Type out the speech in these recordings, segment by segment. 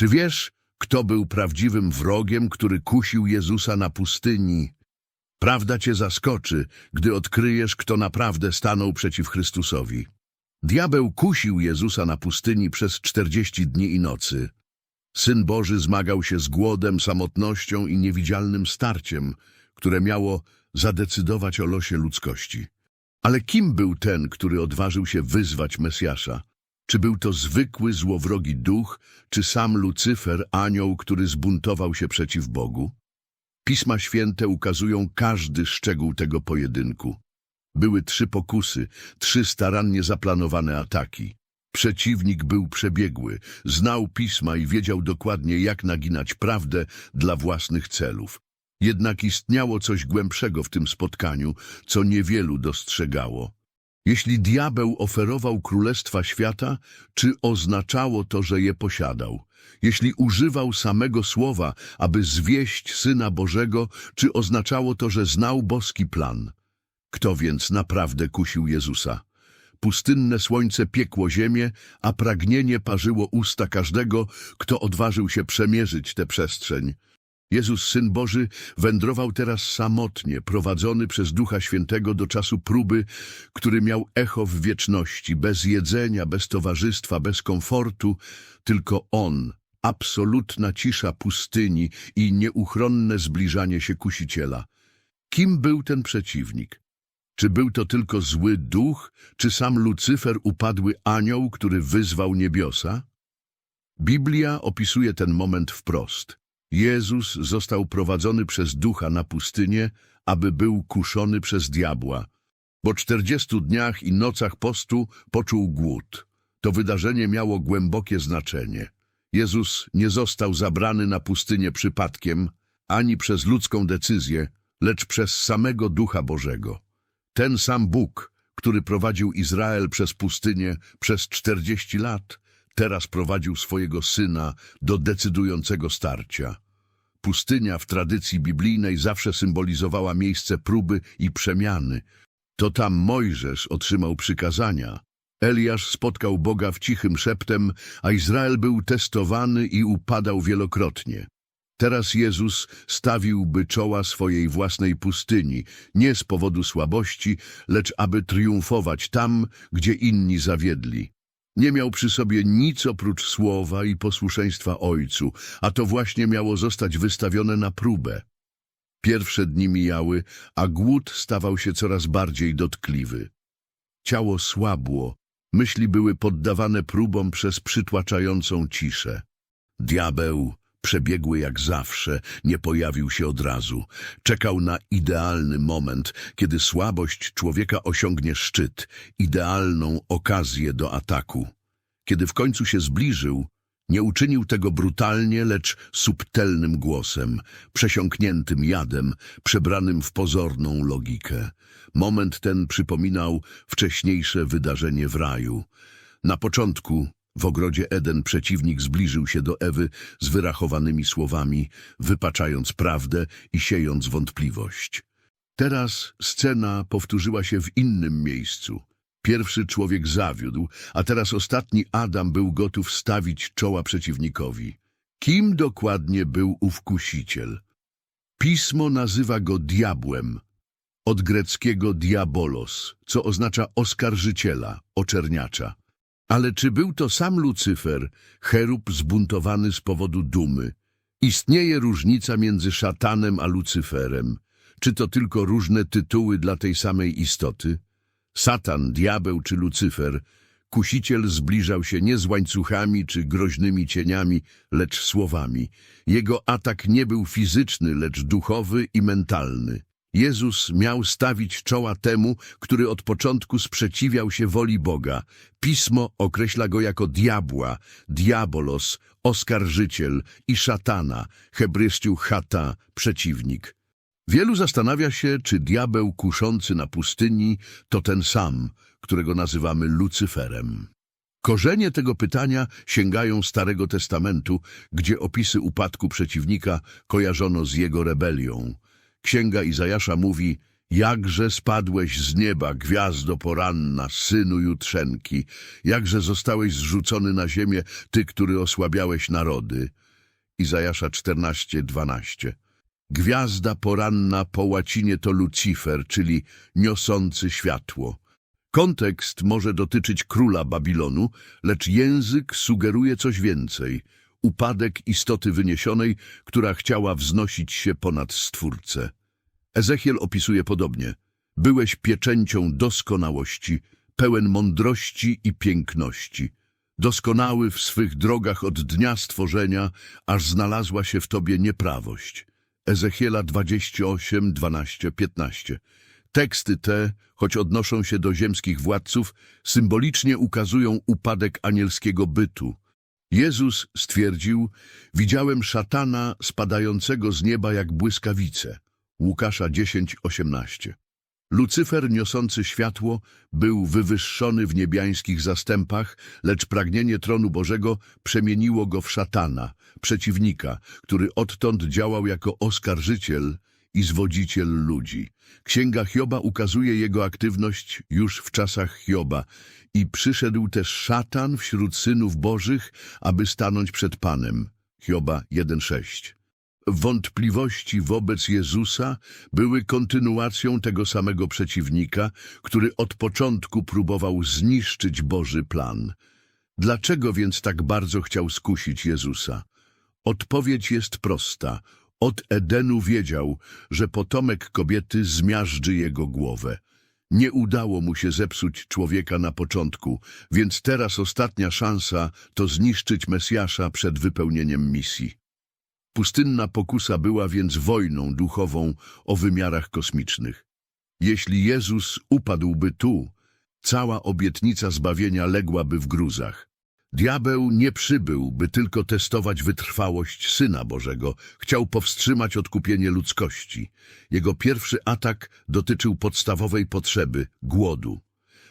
Czy wiesz, kto był prawdziwym wrogiem, który kusił Jezusa na pustyni? Prawda cię zaskoczy, gdy odkryjesz, kto naprawdę stanął przeciw Chrystusowi. Diabeł kusił Jezusa na pustyni przez czterdzieści dni i nocy. Syn Boży zmagał się z głodem, samotnością i niewidzialnym starciem, które miało zadecydować o losie ludzkości. Ale kim był ten, który odważył się wyzwać Mesjasza? Czy był to zwykły, złowrogi duch, czy sam Lucyfer, anioł, który zbuntował się przeciw Bogu? Pisma Święte ukazują każdy szczegół tego pojedynku. Były trzy pokusy, trzy starannie zaplanowane ataki. Przeciwnik był przebiegły, znał pisma i wiedział dokładnie, jak naginać prawdę dla własnych celów. Jednak istniało coś głębszego w tym spotkaniu, co niewielu dostrzegało. Jeśli diabeł oferował królestwa świata, czy oznaczało to, że je posiadał? Jeśli używał samego słowa, aby zwieść Syna Bożego, czy oznaczało to, że znał boski plan? Kto więc naprawdę kusił Jezusa? Pustynne słońce piekło ziemię, a pragnienie parzyło usta każdego, kto odważył się przemierzyć tę przestrzeń. Jezus, Syn Boży, wędrował teraz samotnie, prowadzony przez Ducha Świętego do czasu próby, który miał echo w wieczności, bez jedzenia, bez towarzystwa, bez komfortu, tylko On, absolutna cisza pustyni i nieuchronne zbliżanie się kusiciela. Kim był ten przeciwnik? Czy był to tylko zły duch, czy sam Lucyfer, upadły anioł, który wyzwał niebiosa? Biblia opisuje ten moment wprost. Jezus został prowadzony przez ducha na pustynię, aby był kuszony przez diabła. Po czterdziestu dniach i nocach postu poczuł głód. To wydarzenie miało głębokie znaczenie. Jezus nie został zabrany na pustynię przypadkiem, ani przez ludzką decyzję, lecz przez samego Ducha Bożego. Ten sam Bóg, który prowadził Izrael przez pustynię przez czterdzieści lat, teraz prowadził swojego Syna do decydującego starcia. Pustynia w tradycji biblijnej zawsze symbolizowała miejsce próby i przemiany. To tam Mojżesz otrzymał przykazania. Eliasz spotkał Boga w cichym szeptem, a Izrael był testowany i upadał wielokrotnie. Teraz Jezus stawiłby czoła swojej własnej pustyni, nie z powodu słabości, lecz aby triumfować tam, gdzie inni zawiedli. Nie miał przy sobie nic oprócz słowa i posłuszeństwa Ojcu, a to właśnie miało zostać wystawione na próbę. Pierwsze dni mijały, a głód stawał się coraz bardziej dotkliwy. Ciało słabło, myśli były poddawane próbom przez przytłaczającą ciszę. Diabeł, przebiegły jak zawsze, nie pojawił się od razu. Czekał na idealny moment, kiedy słabość człowieka osiągnie szczyt, idealną okazję do ataku. Kiedy w końcu się zbliżył, nie uczynił tego brutalnie, lecz subtelnym głosem, przesiąkniętym jadem, przebranym w pozorną logikę. Moment ten przypominał wcześniejsze wydarzenie w raju. Na początku w ogrodzie Eden przeciwnik zbliżył się do Ewy z wyrachowanymi słowami, wypaczając prawdę i siejąc wątpliwość. Teraz scena powtórzyła się w innym miejscu. Pierwszy człowiek zawiódł, a teraz ostatni Adam był gotów stawić czoła przeciwnikowi. Kim dokładnie był ów kusiciel? Pismo nazywa go diabłem, od greckiego diabolos, co oznacza oskarżyciela, oczerniacza. Ale czy był to sam Lucyfer, cherub zbuntowany z powodu dumy? Istnieje różnica między szatanem a Lucyferem. Czy to tylko różne tytuły dla tej samej istoty? Satan, diabeł czy Lucyfer, kusiciel zbliżał się nie z łańcuchami czy groźnymi cieniami, lecz słowami. Jego atak nie był fizyczny, lecz duchowy i mentalny. Jezus miał stawić czoła temu, który od początku sprzeciwiał się woli Boga. Pismo określa go jako diabła, diabolos, oskarżyciel i szatana, hebrysciu chata, przeciwnik. Wielu zastanawia się, czy diabeł kuszący na pustyni to ten sam, którego nazywamy Lucyferem. Korzenie tego pytania sięgają Starego Testamentu, gdzie opisy upadku przeciwnika kojarzono z jego rebelią. Księga Izajasza mówi, Jakże spadłeś z nieba, gwiazdo poranna, synu jutrzenki, jakże zostałeś zrzucony na ziemię, ty, który osłabiałeś narody. Izajasza 14, 12. Gwiazda poranna po łacinie to Lucifer, czyli niosący światło. Kontekst może dotyczyć króla Babilonu, lecz język sugeruje coś więcej. Upadek istoty wyniesionej, która chciała wznosić się ponad Stwórcę. Ezechiel opisuje podobnie. Byłeś pieczęcią doskonałości, pełen mądrości i piękności. Doskonały w swych drogach od dnia stworzenia, aż znalazła się w tobie nieprawość. Ezechiela 28, 12, 15. Teksty te, choć odnoszą się do ziemskich władców, symbolicznie ukazują upadek anielskiego bytu. Jezus stwierdził, widziałem szatana spadającego z nieba jak błyskawice. Łukasza 10, 18. Lucyfer niosący światło był wywyższony w niebiańskich zastępach, lecz pragnienie tronu Bożego przemieniło go w szatana, przeciwnika, który odtąd działał jako oskarżyciel i zwodziciel ludzi. Księga Hioba ukazuje jego aktywność już w czasach Hioba i przyszedł też szatan wśród synów Bożych, aby stanąć przed Panem. Hioba 1,6 Wątpliwości wobec Jezusa były kontynuacją tego samego przeciwnika, który od początku próbował zniszczyć Boży plan. Dlaczego więc tak bardzo chciał skusić Jezusa? Odpowiedź jest prosta. Od Edenu wiedział, że potomek kobiety zmiażdży jego głowę. Nie udało mu się zepsuć człowieka na początku, więc teraz ostatnia szansa to zniszczyć Mesjasza przed wypełnieniem misji. Pustynna pokusa była więc wojną duchową o wymiarach kosmicznych. Jeśli Jezus upadłby tu, cała obietnica zbawienia ległaby w gruzach. Diabeł nie przybył, by tylko testować wytrwałość Syna Bożego. Chciał powstrzymać odkupienie ludzkości. Jego pierwszy atak dotyczył podstawowej potrzeby – głodu.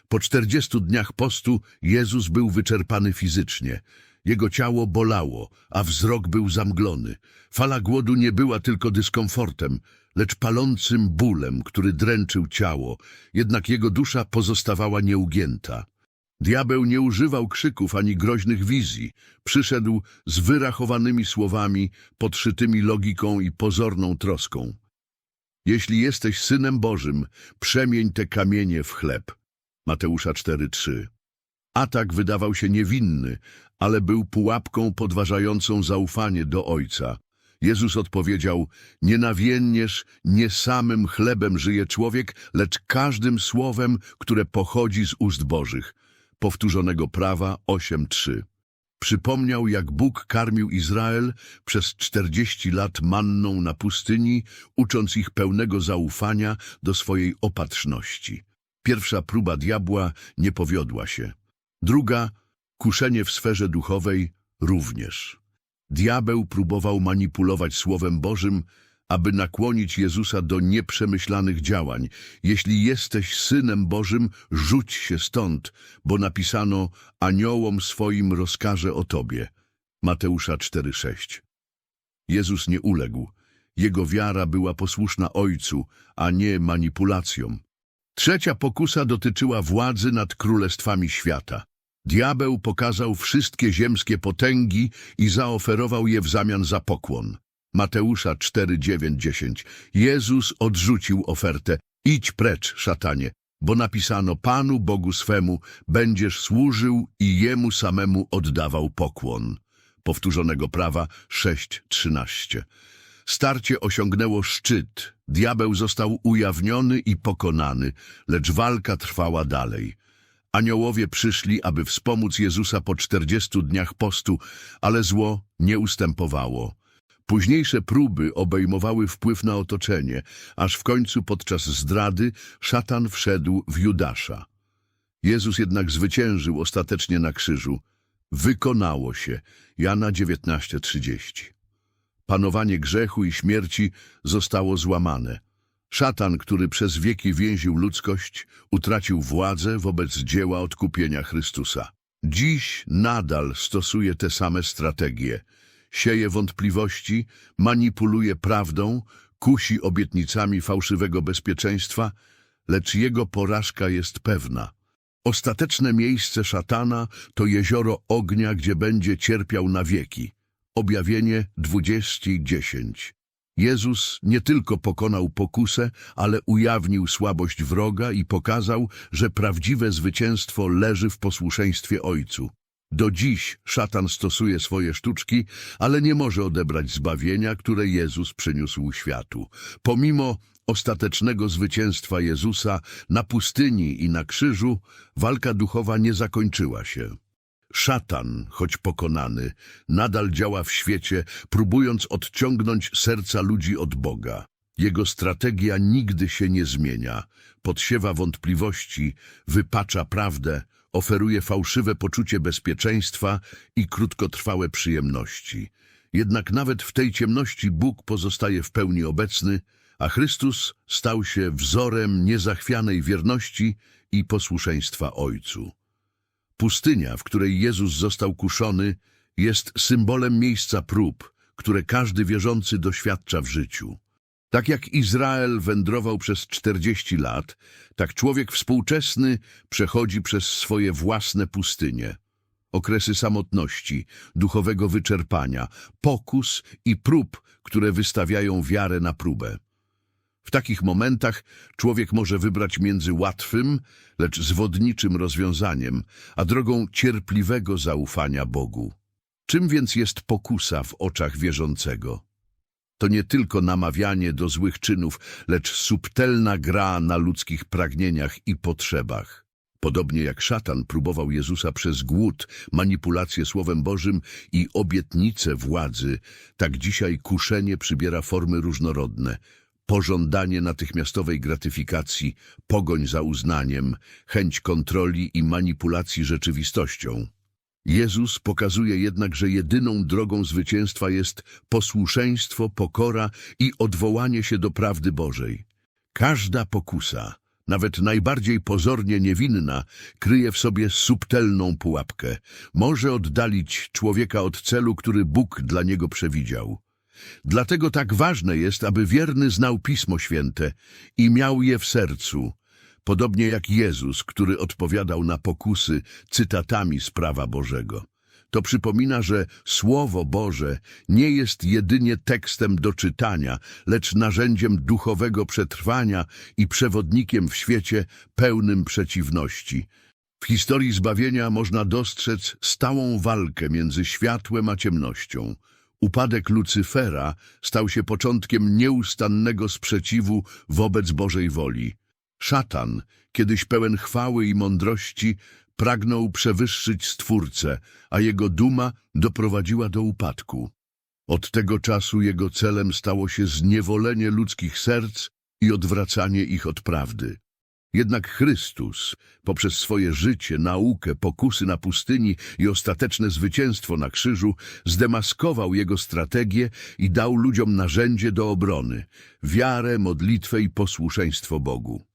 Po czterdziestu dniach postu Jezus był wyczerpany fizycznie. Jego ciało bolało, a wzrok był zamglony. Fala głodu nie była tylko dyskomfortem, lecz palącym bólem, który dręczył ciało, jednak jego dusza pozostawała nieugięta. Diabeł nie używał krzyków ani groźnych wizji. Przyszedł z wyrachowanymi słowami, podszytymi logiką i pozorną troską. Jeśli jesteś Synem Bożym, przemień te kamienie w chleb. Mateusza 4:3. Atak wydawał się niewinny, ale był pułapką podważającą zaufanie do Ojca. Jezus odpowiedział, nie nawienniesz, nie samym chlebem żyje człowiek, lecz każdym słowem, które pochodzi z ust Bożych. Powtórzonego prawa 8.3. Przypomniał, jak Bóg karmił Izrael przez czterdzieści lat manną na pustyni, ucząc ich pełnego zaufania do swojej opatrzności. Pierwsza próba diabła nie powiodła się. Druga, kuszenie w sferze duchowej, również. Diabeł próbował manipulować Słowem Bożym, aby nakłonić Jezusa do nieprzemyślanych działań. Jeśli jesteś Synem Bożym, rzuć się stąd, bo napisano aniołom swoim rozkaże o Tobie. Mateusza 4,6 Jezus nie uległ. Jego wiara była posłuszna Ojcu, a nie manipulacjom. Trzecia pokusa dotyczyła władzy nad królestwami świata. Diabeł pokazał wszystkie ziemskie potęgi i zaoferował je w zamian za pokłon. Mateusza 4, 9, 10. Jezus odrzucił ofertę. Idź precz, szatanie, bo napisano Panu Bogu swemu będziesz służył i Jemu samemu oddawał pokłon. Powtórzonego prawa 6, 13. Starcie osiągnęło szczyt. Diabeł został ujawniony i pokonany, lecz walka trwała dalej. Aniołowie przyszli, aby wspomóc Jezusa po czterdziestu dniach postu, ale zło nie ustępowało. Późniejsze próby obejmowały wpływ na otoczenie, aż w końcu podczas zdrady szatan wszedł w Judasza. Jezus jednak zwyciężył ostatecznie na krzyżu. Wykonało się. Jana 19:30. Panowanie grzechu i śmierci zostało złamane. Szatan, który przez wieki więził ludzkość, utracił władzę wobec dzieła odkupienia Chrystusa. Dziś nadal stosuje te same strategie. Sieje wątpliwości, manipuluje prawdą, kusi obietnicami fałszywego bezpieczeństwa, lecz jego porażka jest pewna. Ostateczne miejsce szatana to jezioro ognia, gdzie będzie cierpiał na wieki. Objawienie 20:10. Jezus nie tylko pokonał pokusę, ale ujawnił słabość wroga i pokazał, że prawdziwe zwycięstwo leży w posłuszeństwie Ojcu. Do dziś szatan stosuje swoje sztuczki, ale nie może odebrać zbawienia, które Jezus przyniósł światu. Pomimo ostatecznego zwycięstwa Jezusa na pustyni i na krzyżu, walka duchowa nie zakończyła się. Szatan, choć pokonany, nadal działa w świecie, próbując odciągnąć serca ludzi od Boga. Jego strategia nigdy się nie zmienia. Podsiewa wątpliwości, wypacza prawdę, oferuje fałszywe poczucie bezpieczeństwa i krótkotrwałe przyjemności. Jednak nawet w tej ciemności Bóg pozostaje w pełni obecny, a Chrystus stał się wzorem niezachwianej wierności i posłuszeństwa Ojcu. Pustynia, w której Jezus został kuszony, jest symbolem miejsca prób, które każdy wierzący doświadcza w życiu. Tak jak Izrael wędrował przez 40 lat, tak człowiek współczesny przechodzi przez swoje własne pustynie. Okresy samotności, duchowego wyczerpania, pokus i prób, które wystawiają wiarę na próbę. W takich momentach człowiek może wybrać między łatwym, lecz zwodniczym rozwiązaniem, a drogą cierpliwego zaufania Bogu. Czym więc jest pokusa w oczach wierzącego? To nie tylko namawianie do złych czynów, lecz subtelna gra na ludzkich pragnieniach i potrzebach. Podobnie jak szatan próbował Jezusa przez głód, manipulację Słowem Bożym i obietnicę władzy, tak dzisiaj kuszenie przybiera formy różnorodne. Pożądanie natychmiastowej gratyfikacji, pogoń za uznaniem, chęć kontroli i manipulacji rzeczywistością. Jezus pokazuje jednak, że jedyną drogą zwycięstwa jest posłuszeństwo, pokora i odwołanie się do prawdy Bożej. Każda pokusa, nawet najbardziej pozornie niewinna, kryje w sobie subtelną pułapkę. Może oddalić człowieka od celu, który Bóg dla niego przewidział. Dlatego tak ważne jest, aby wierny znał Pismo Święte i miał je w sercu, podobnie jak Jezus, który odpowiadał na pokusy cytatami z prawa Bożego. To przypomina, że Słowo Boże nie jest jedynie tekstem do czytania, lecz narzędziem duchowego przetrwania i przewodnikiem w świecie pełnym przeciwności. W historii zbawienia można dostrzec stałą walkę między światłem a ciemnością. Upadek Lucyfera stał się początkiem nieustannego sprzeciwu wobec Bożej woli. Szatan, kiedyś pełen chwały i mądrości, pragnął przewyższyć Stwórcę, a jego duma doprowadziła do upadku. Od tego czasu jego celem stało się zniewolenie ludzkich serc i odwracanie ich od prawdy. Jednak Chrystus, poprzez swoje życie, naukę, pokusy na pustyni i ostateczne zwycięstwo na krzyżu, zdemaskował jego strategię i dał ludziom narzędzie do obrony, wiarę, modlitwę i posłuszeństwo Bogu.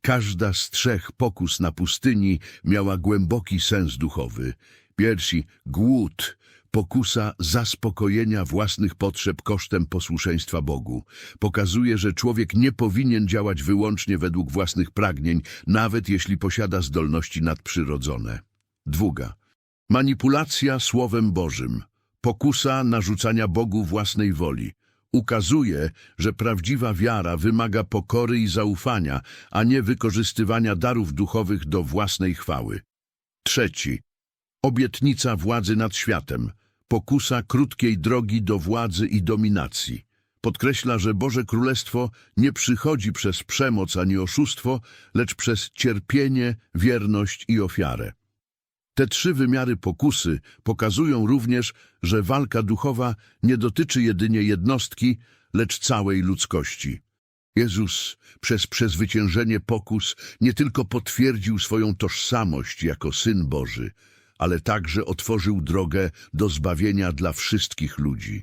Każda z trzech pokus na pustyni miała głęboki sens duchowy. Pierwsi głód, pokusa zaspokojenia własnych potrzeb kosztem posłuszeństwa Bogu. Pokazuje, że człowiek nie powinien działać wyłącznie według własnych pragnień, nawet jeśli posiada zdolności nadprzyrodzone. Druga. Manipulacja Słowem Bożym. Pokusa narzucania Bogu własnej woli. Ukazuje, że prawdziwa wiara wymaga pokory i zaufania, a nie wykorzystywania darów duchowych do własnej chwały. Trzeci. Obietnica władzy nad światem. Pokusa krótkiej drogi do władzy i dominacji. Podkreśla, że Boże Królestwo nie przychodzi przez przemoc ani oszustwo, lecz przez cierpienie, wierność i ofiarę. Te trzy wymiary pokusy pokazują również, że walka duchowa nie dotyczy jedynie jednostki, lecz całej ludzkości. Jezus przez przezwyciężenie pokus nie tylko potwierdził swoją tożsamość jako Syn Boży, ale także otworzył drogę do zbawienia dla wszystkich ludzi.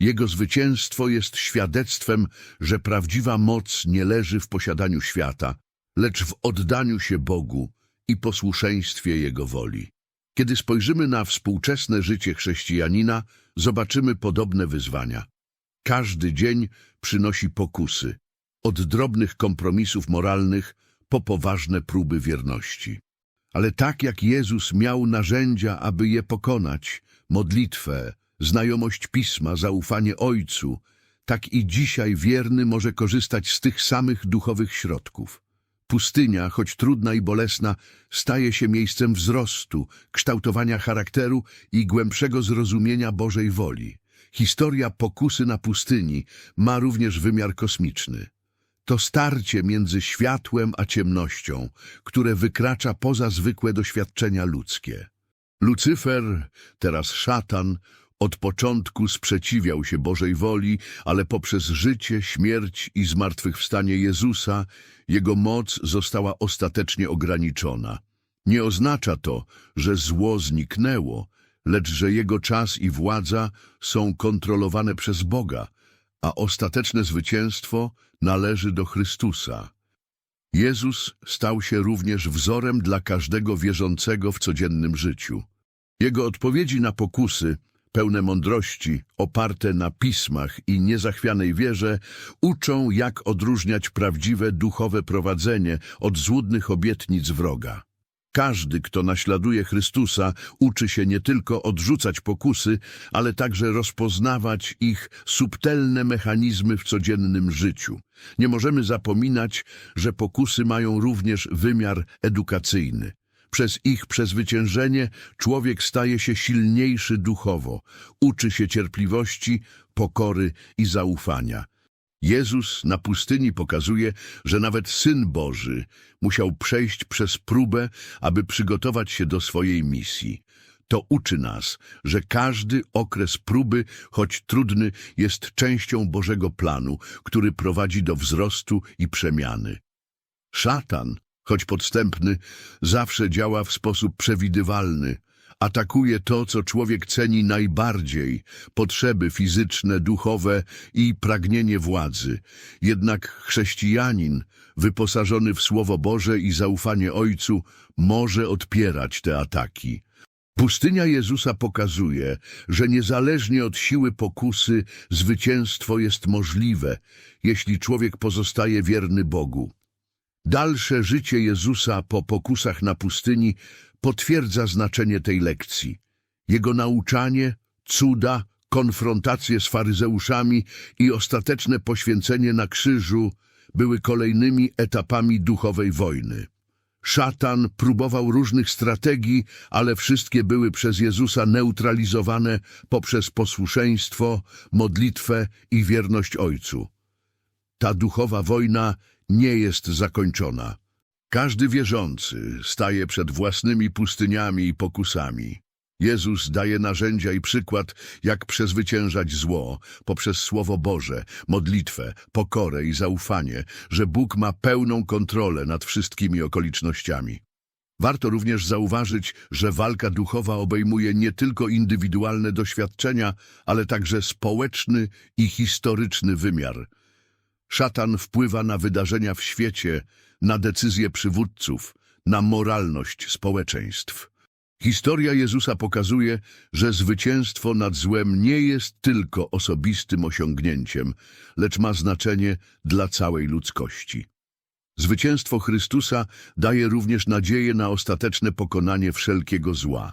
Jego zwycięstwo jest świadectwem, że prawdziwa moc nie leży w posiadaniu świata, lecz w oddaniu się Bogu i posłuszeństwie Jego woli. Kiedy spojrzymy na współczesne życie chrześcijanina, zobaczymy podobne wyzwania. Każdy dzień przynosi pokusy, od drobnych kompromisów moralnych po poważne próby wierności. Ale tak jak Jezus miał narzędzia, aby je pokonać, modlitwę, znajomość Pisma, zaufanie Ojcu, tak i dzisiaj wierny może korzystać z tych samych duchowych środków. Pustynia, choć trudna i bolesna, staje się miejscem wzrostu, kształtowania charakteru i głębszego zrozumienia Bożej woli. Historia pokusy na pustyni ma również wymiar kosmiczny. To starcie między światłem a ciemnością, które wykracza poza zwykłe doświadczenia ludzkie. Lucyfer, teraz szatan, od początku sprzeciwiał się Bożej woli, ale poprzez życie, śmierć i zmartwychwstanie Jezusa jego moc została ostatecznie ograniczona. Nie oznacza to, że zło zniknęło, lecz że jego czas i władza są kontrolowane przez Boga, a ostateczne zwycięstwo należy do Chrystusa. Jezus stał się również wzorem dla każdego wierzącego w codziennym życiu. Jego odpowiedzi na pokusy, pełne mądrości, oparte na pismach i niezachwianej wierze, uczą, jak odróżniać prawdziwe duchowe prowadzenie od złudnych obietnic wroga. Każdy, kto naśladuje Chrystusa, uczy się nie tylko odrzucać pokusy, ale także rozpoznawać ich subtelne mechanizmy w codziennym życiu. Nie możemy zapominać, że pokusy mają również wymiar edukacyjny. Przez ich przezwyciężenie człowiek staje się silniejszy duchowo, uczy się cierpliwości, pokory i zaufania. Jezus na pustyni pokazuje, że nawet Syn Boży musiał przejść przez próbę, aby przygotować się do swojej misji. To uczy nas, że każdy okres próby, choć trudny, jest częścią Bożego planu, który prowadzi do wzrostu i przemiany. Szatan, choć podstępny, zawsze działa w sposób przewidywalny. Atakuje to, co człowiek ceni najbardziej, potrzeby fizyczne, duchowe i pragnienie władzy. Jednak chrześcijanin, wyposażony w Słowo Boże i zaufanie Ojcu, może odpierać te ataki. Pustynia Jezusa pokazuje, że niezależnie od siły pokusy zwycięstwo jest możliwe, jeśli człowiek pozostaje wierny Bogu. Dalsze życie Jezusa po pokusach na pustyni potwierdza znaczenie tej lekcji. Jego nauczanie, cuda, konfrontacje z faryzeuszami i ostateczne poświęcenie na krzyżu były kolejnymi etapami duchowej wojny. Szatan próbował różnych strategii, ale wszystkie były przez Jezusa neutralizowane poprzez posłuszeństwo, modlitwę i wierność Ojcu. Ta duchowa wojna nie jest zakończona. Każdy wierzący staje przed własnymi pustyniami i pokusami. Jezus daje narzędzia i przykład, jak przezwyciężać zło poprzez Słowo Boże, modlitwę, pokorę i zaufanie, że Bóg ma pełną kontrolę nad wszystkimi okolicznościami. Warto również zauważyć, że walka duchowa obejmuje nie tylko indywidualne doświadczenia, ale także społeczny i historyczny wymiar. Szatan wpływa na wydarzenia w świecie, na decyzje przywódców, na moralność społeczeństw. Historia Jezusa pokazuje, że zwycięstwo nad złem nie jest tylko osobistym osiągnięciem, lecz ma znaczenie dla całej ludzkości. Zwycięstwo Chrystusa daje również nadzieję na ostateczne pokonanie wszelkiego zła.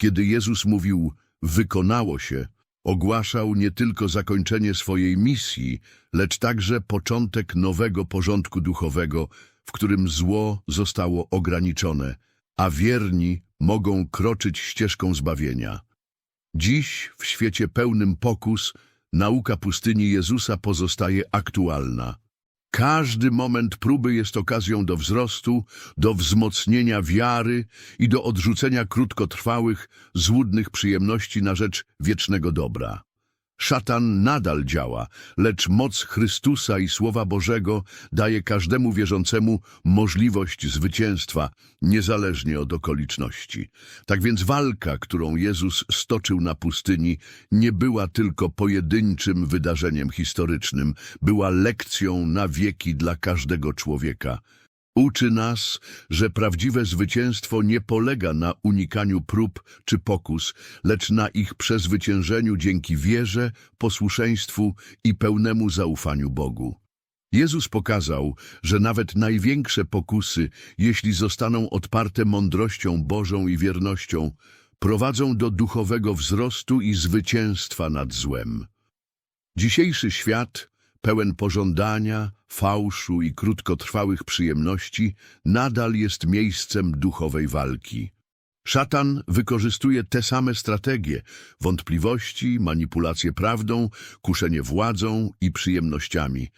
Kiedy Jezus mówił, wykonało się, ogłaszał nie tylko zakończenie swojej misji, lecz także początek nowego porządku duchowego, w którym zło zostało ograniczone, a wierni mogą kroczyć ścieżką zbawienia. Dziś, w świecie pełnym pokus, nauka pustyni Jezusa pozostaje aktualna. Każdy moment próby jest okazją do wzrostu, do wzmocnienia wiary i do odrzucenia krótkotrwałych, złudnych przyjemności na rzecz wiecznego dobra. Szatan nadal działa, lecz moc Chrystusa i Słowa Bożego daje każdemu wierzącemu możliwość zwycięstwa, niezależnie od okoliczności. Tak więc walka, którą Jezus stoczył na pustyni, nie była tylko pojedynczym wydarzeniem historycznym, była lekcją na wieki dla każdego człowieka. Uczy nas, że prawdziwe zwycięstwo nie polega na unikaniu prób czy pokus, lecz na ich przezwyciężeniu dzięki wierze, posłuszeństwu i pełnemu zaufaniu Bogu. Jezus pokazał, że nawet największe pokusy, jeśli zostaną odparte mądrością Bożą i wiernością, prowadzą do duchowego wzrostu i zwycięstwa nad złem. Dzisiejszy świat, pełen pożądania, fałszu i krótkotrwałych przyjemności, nadal jest miejscem duchowej walki. Szatan wykorzystuje te same strategie wątpliwości, manipulację prawdą, kuszenie władzą i przyjemnościami.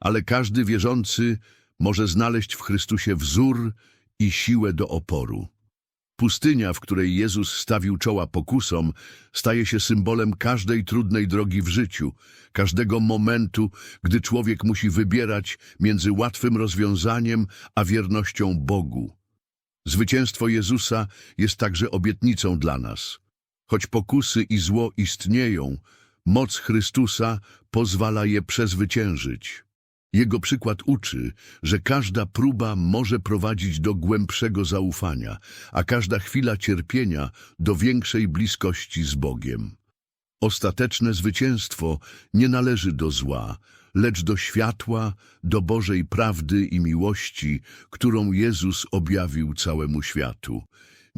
Ale każdy wierzący może znaleźć w Chrystusie wzór i siłę do oporu. Pustynia, w której Jezus stawił czoła pokusom, staje się symbolem każdej trudnej drogi w życiu, każdego momentu, gdy człowiek musi wybierać między łatwym rozwiązaniem a wiernością Bogu. Zwycięstwo Jezusa jest także obietnicą dla nas. Choć pokusy i zło istnieją, moc Chrystusa pozwala je przezwyciężyć. Jego przykład uczy, że każda próba może prowadzić do głębszego zaufania, a każda chwila cierpienia do większej bliskości z Bogiem. Ostateczne zwycięstwo nie należy do zła, lecz do światła, do Bożej prawdy i miłości, którą Jezus objawił całemu światu.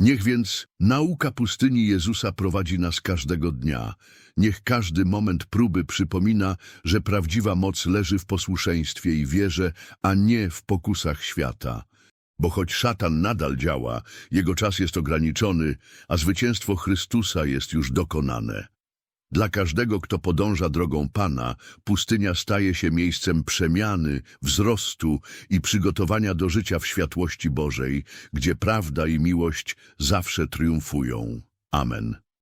Niech więc nauka pustyni Jezusa prowadzi nas każdego dnia. Niech każdy moment próby przypomina, że prawdziwa moc leży w posłuszeństwie i wierze, a nie w pokusach świata. Bo choć szatan nadal działa, jego czas jest ograniczony, a zwycięstwo Chrystusa jest już dokonane. Dla każdego, kto podąża drogą Pana, pustynia staje się miejscem przemiany, wzrostu i przygotowania do życia w światłości Bożej, gdzie prawda i miłość zawsze triumfują. Amen.